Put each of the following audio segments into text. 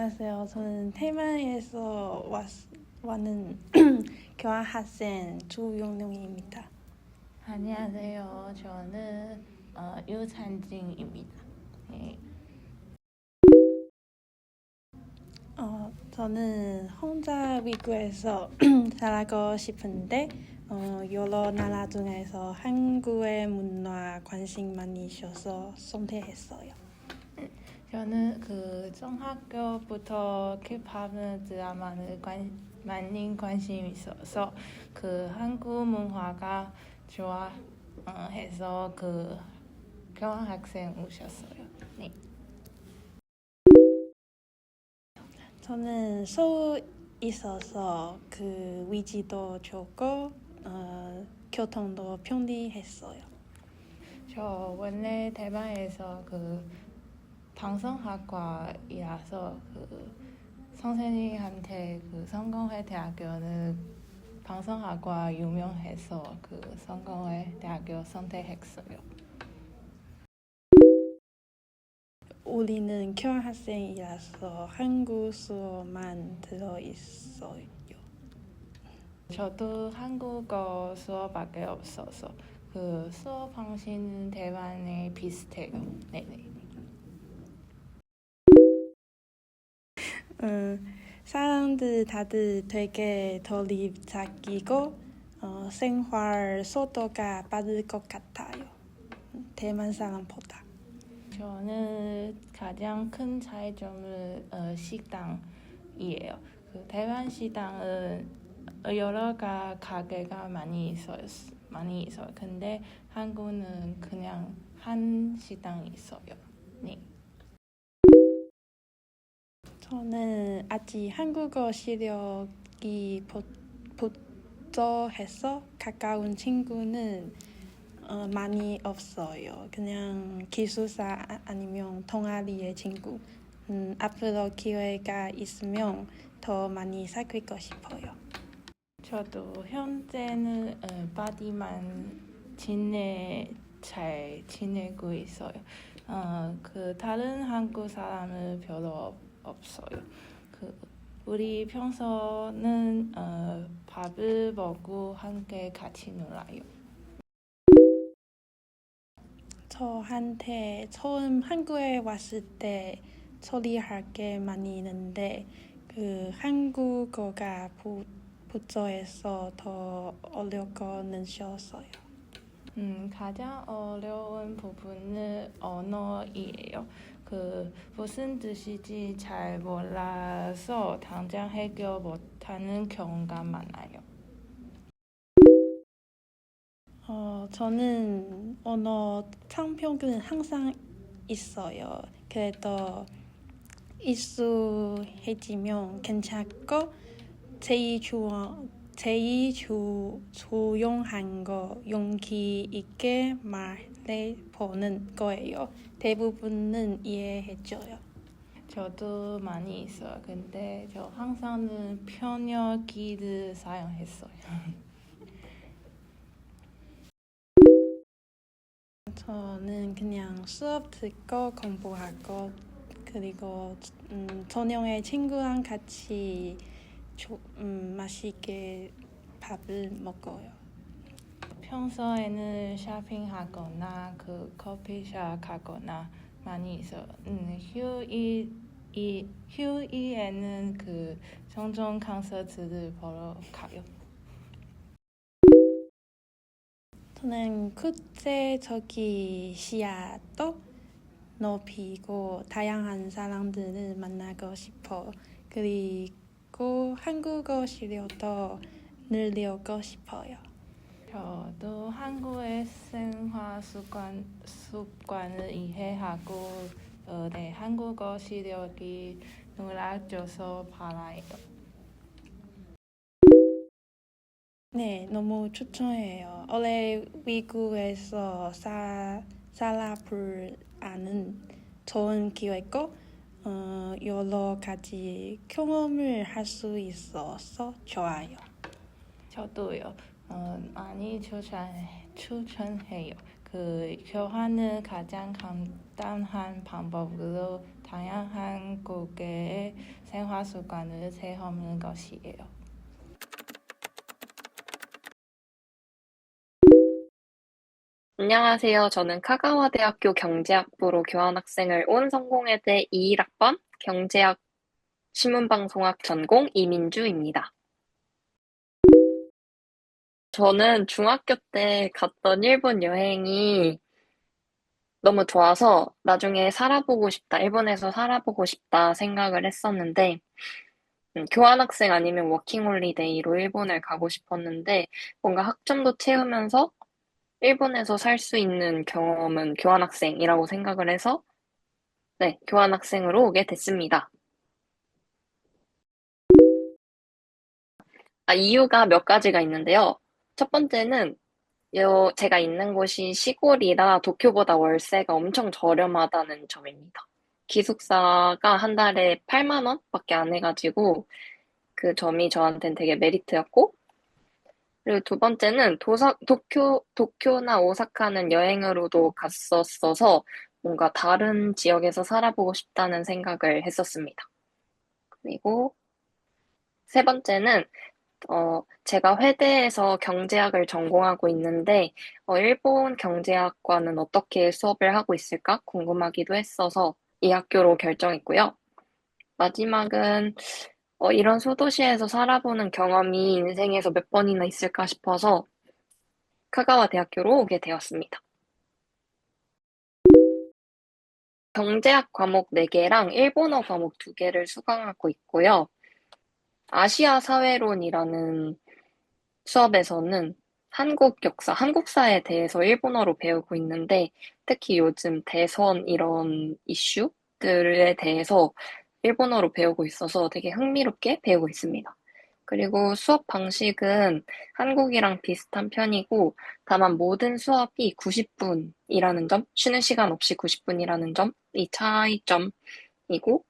안녕하세요. 저는 테마에서 왔, 왔는 교환학생 주용룡입니다. 안녕하세요. 저는 어, 유찬진입니다. 네. 어, 저는 혼자 미국에서 살고 싶은데 어, 여러 나라 중에서 한국의 문화 관심 많이 있어서 선택했어요. 저는 그 중학교부터 K-pop 드라마를 관, 많이 관심 있어서 그 한국 문화가 좋아해서 그 교환학생 오셨어요. 네. 저는 서울 있어서 그 위치도 좋고 어, 교통도 편리했어요. 저 원래 대만에서 그 방송학과이라서 그 선생님한테 그 성공회 대학교는 방송학과 유명해서 그 성공회 대학교 선택했어요. 우리는 교환학생이라서 한국 수업만 들어 있어요. 저도 한국어 수업밖에 없어서 그 수업 방식은 대만에 비슷해요. 네네. 음, 사람들 다들 되게 돌입자기고 어, 생활 속도가 빠를 것 같아요. 대만 사람보다. 저는 가장 큰 차이점은 어, 식당이에요. 그 대만 식당은 여러 가 가게가 많이 있어요. 많이 있어요. 근데 한국은 그냥 한 식당 있어요. 네. 저는 아직 한국어 실력이 부- 부족해서 가까운 친구는 어, 많이 없어요. 그냥 기숙사 아- 아니면 동아리의 친구. 음, 앞으로 기회가 있으면 더 많이 사귀고 싶어요. 저도 현재는 어, 바디만 지내 잘 지내고 있어요. 어, 그 다른 한국 사람은 별로 없- 없어요. 그 우리 평소는 어, 밥을 먹고 함께 같이 놀아요. 저한테 처음 한국에 왔을 때 처리할 게 많이 있는데 그 한국어가 부, 부족해서 더 어렵고 느꼈어요. 음, 가장 어려운 부분은 언어이에요. 그 무슨 뜻인지 잘 몰라서 당장 해결 못하는 경우가 많아요. 어, 저는 언어 창평은 항상 있어요. 그래도 익숙해지면 괜찮고 제일 주 제일 주, 조용한 거 용기 있게 말해 보는 거예요. 대부분은 이해해줘요. 저도 많이 있어요. 근데 저 항상은 편역기를 사용했어요. 저는 그냥 수업 듣고 공부하고 그리고 음, 저녁에 친구랑 같이 조, 음, 맛있게 밥을 먹어요. 평소에는 쇼핑하거나 그 커피숍 가거나 많이 있어요. 음, 휴일 이 휴일에는 그 종종 콘서트를 보러 가요. 저는 국제적인 시야도 높이고 다양한 사람들을 만나고 싶어. 그리 고 한국어 실력도 늘리고 싶어요. 저도 한국의 생활 습관 습관을 이해하고 어, 네, 한국어 실력이 늘어져서 바라요. 네, 너무 추천해요. 원래 미국에서 사, 살아볼 아는 좋은 기회고 어, 여러 가지 경험을 할 수 있어서 좋아요. 저도요. 어, 많이 추천 추천해요. 그 교환은 가장 간단한 방법으로 다양한 국가의 생활 습관을 체험하는 것이에요. 안녕하세요. 저는 카가와대학교 경제학부로 교환학생을 온 성공회대 21학번 경제학 신문방송학 전공 이민주입니다. 저는 중학교 때 갔던 일본 여행이 너무 좋아서 나중에 살아보고 싶다, 일본에서 살아보고 싶다 생각을 했었는데, 음, 교환학생 아니면 워킹홀리데이로 일본을 가고 싶었는데, 뭔가 학점도 채우면서 일본에서 살 수 있는 경험은 교환학생이라고 생각을 해서, 네, 교환학생으로 오게 됐습니다. 아, 이유가 몇 가지가 있는데요. 첫 번째는, 요, 제가 있는 곳이 시골이라 도쿄보다 월세가 엄청 저렴하다는 점입니다. 기숙사가 한 달에 8만 원 밖에 안 해가지고, 그 점이 저한테는 되게 메리트였고, 그리고 두 번째는 도사, 도쿄, 도쿄나 오사카는 여행으로도 갔었어서 뭔가 다른 지역에서 살아보고 싶다는 생각을 했었습니다. 그리고 세 번째는 어, 제가 회대에서 경제학을 전공하고 있는데, 어, 일본 경제학과는 어떻게 수업을 하고 있을까 궁금하기도 했어서 이 학교로 결정했고요. 마지막은 어, 이런 소도시에서 살아보는 경험이 인생에서 몇 번이나 있을까 싶어서 카가와 대학교로 오게 되었습니다. 경제학 과목 4개랑 일본어 과목 2개를 수강하고 있고요. 아시아 사회론이라는 수업에서는 한국 역사, 한국사에 대해서 일본어로 배우고 있는데 특히 요즘 대선 이런 이슈들에 대해서 일본어로 배우고 있어서 되게 흥미롭게 배우고 있습니다. 그리고 수업 방식은 한국이랑 비슷한 편이고 다만 모든 수업이 90분이라는 점, 쉬는 시간 없이 90분이라는 점 이 차이점이고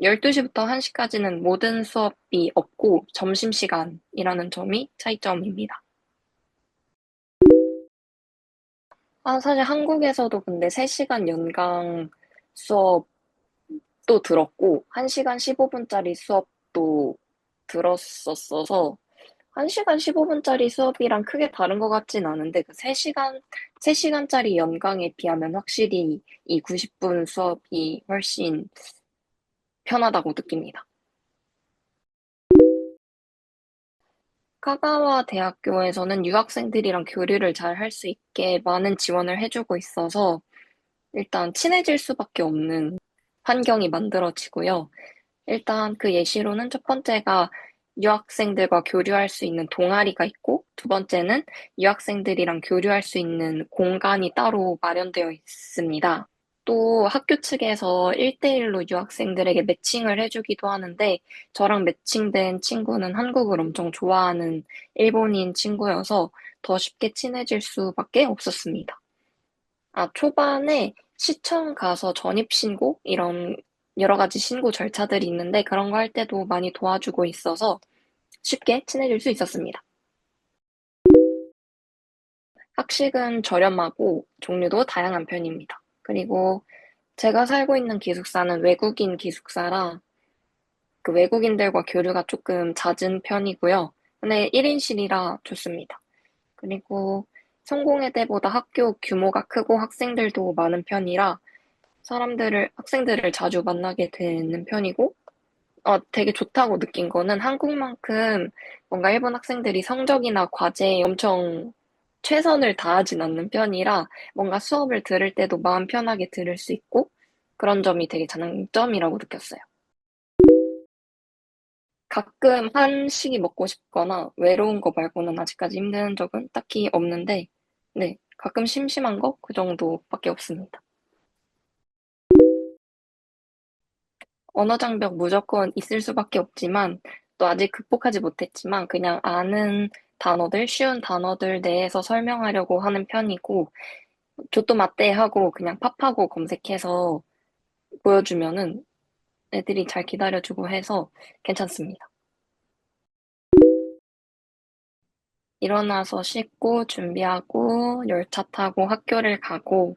12시부터 1시까지는 모든 수업이 없고 점심시간이라는 점이 차이점입니다. 아, 사실 한국에서도 근데 3시간 연강 수업 도 들었고 1시간 15분짜리 수업도 들었었어서 1시간 15분짜리 수업이랑 크게 다른 것 같진 않은데 그 3시간, 3시간짜리 연강에 비하면 확실히 이 90분 수업이 훨씬 편하다고 느낍니다. 카가와 대학교에서는 유학생들이랑 교류를 잘 할 수 있게 많은 지원을 해주고 있어서 일단 친해질 수밖에 없는 환경이 만들어지고요. 일단 그 예시로는 첫 번째가 유학생들과 교류할 수 있는 동아리가 있고, 두 번째는 유학생들이랑 교류할 수 있는 공간이 따로 마련되어 있습니다. 또 학교 측에서 1대1로 유학생들에게 매칭을 해주기도 하는데 저랑 매칭된 친구는 한국을 엄청 좋아하는 일본인 친구여서 더 쉽게 친해질 수밖에 없었습니다. 아, 초반에 시청 가서 전입 신고? 이런 여러 가지 신고 절차들이 있는데 그런 거 할 때도 많이 도와주고 있어서 쉽게 친해질 수 있었습니다. 학식은 저렴하고 종류도 다양한 편입니다. 그리고 제가 살고 있는 기숙사는 외국인 기숙사라 그 외국인들과 교류가 조금 잦은 편이고요. 근데 1인실이라 좋습니다. 그리고 성공회대보다 학교 규모가 크고 학생들도 많은 편이라 사람들을, 학생들을 자주 만나게 되는 편이고, 어, 되게 좋다고 느낀 거는 한국만큼 뭔가 일본 학생들이 성적이나 과제에 엄청 최선을 다하진 않는 편이라 뭔가 수업을 들을 때도 마음 편하게 들을 수 있고 그런 점이 되게 장점이라고 느꼈어요. 가끔 한식이 먹고 싶거나 외로운 거 말고는 아직까지 힘든 적은 딱히 없는데, 네, 가끔 심심한 거 그 정도밖에 없습니다. 언어 장벽 무조건 있을 수밖에 없지만, 또 아직 극복하지 못했지만, 그냥 아는 단어들, 쉬운 단어들 내에서 설명하려고 하는 편이고, 교토 맞대 하고 그냥 팝하고 검색해서 보여주면은 애들이 잘 기다려주고 해서 괜찮습니다. 일어나서 씻고 준비하고 열차 타고 학교를 가고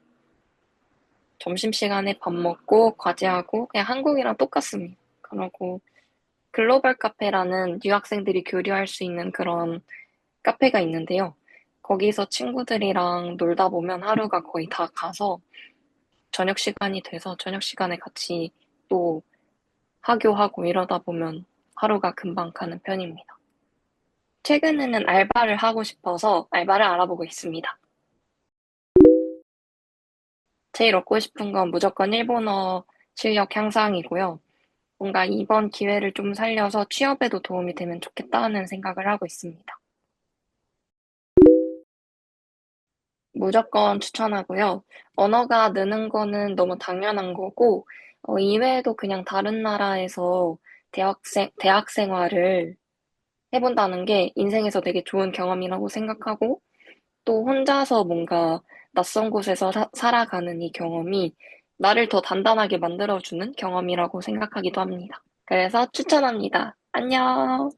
점심시간에 밥 먹고 과제하고 그냥 한국이랑 똑같습니다. 그러고 글로벌 카페라는 유학생들이 교류할 수 있는 그런 카페가 있는데요. 거기서 친구들이랑 놀다 보면 하루가 거의 다 가서 저녁 시간이 돼서 저녁 시간에 같이 또 하교하고 이러다 보면 하루가 금방 가는 편입니다. 최근에는 알바를 하고 싶어서 알바를 알아보고 있습니다. 제일 얻고 싶은 건 무조건 일본어 실력 향상이고요. 뭔가 이번 기회를 좀 살려서 취업에도 도움이 되면 좋겠다는 생각을 하고 있습니다. 무조건 추천하고요. 언어가 느는 거는 너무 당연한 거고, 어, 이외에도 그냥 다른 나라에서 대학생, 대학 생활을 해본다는 게 인생에서 되게 좋은 경험이라고 생각하고, 또 혼자서 뭔가 낯선 곳에서 사- 살아가는 이 경험이 나를 더 단단하게 만들어주는 경험이라고 생각하기도 합니다. 그래서 추천합니다. 안녕!